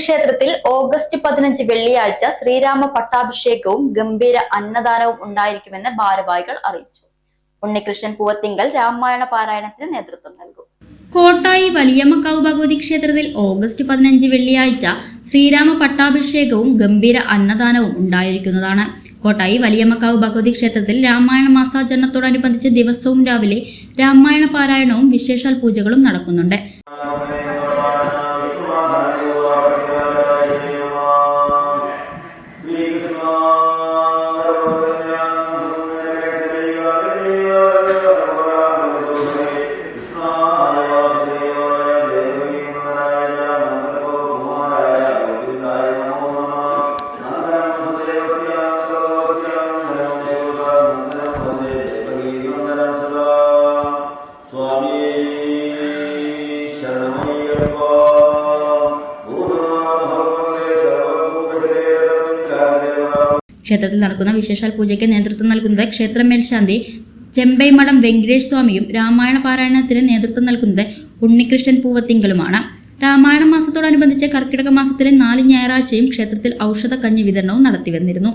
ക്ഷേത്രത്തിൽ ഓഗസ്റ്റ് പതിനഞ്ച് വെള്ളിയാഴ്ച ശ്രീരാമ പട്ടാഭിഷേകവും ഗംഭീര അന്നദാനവും ഉണ്ടായിരിക്കുമെന്ന് ഭാരവാഹികൾ അറിയിച്ചു. ഉണ്ണികൃഷ്ണൻ പൂവത്തിങ്കൽ രാമായണ പാരായണത്തിന് നേതൃത്വം നൽകും. കോട്ടായി വലിയമ്മക്കാവ് ഭഗവതി ക്ഷേത്രത്തിൽ ഓഗസ്റ്റ് പതിനഞ്ച് വെള്ളിയാഴ്ച ശ്രീരാമ പട്ടാഭിഷേകവും ഗംഭീര അന്നദാനവും ഉണ്ടായിരിക്കുന്നതാണ്. കോട്ടായി വലിയമ്മക്കാവ് ഭഗവതി ക്ഷേത്രത്തിൽ രാമായണ മാസാചരണത്തോടനുബന്ധിച്ച് ദിവസവും രാവിലെ രാമായണ പാരായണവും വിശേഷാൽ പൂജകളും നടക്കുന്നുണ്ട്. ക്ഷേത്രത്തിൽ നടക്കുന്ന വിശേഷാൽ പൂജയ്ക്ക് നേതൃത്വം നൽകുന്നത് ക്ഷേത്ര മേൽശാന്തി ചെമ്പൈമഠം വെങ്കടേഷ് സ്വാമിയും രാമായണ പാരായണത്തിന് നേതൃത്വം നൽകുന്നത് ഉണ്ണികൃഷ്ണൻ പൂവത്തിങ്കലുമാണ്. രാമായണ മാസത്തോടനുബന്ധിച്ച് കർക്കിടക മാസത്തിലെ നാല് ഞായറാഴ്ചയും ക്ഷേത്രത്തിൽ ഔഷധ കഞ്ഞി വിതരണവും നടത്തിവന്നിരുന്നു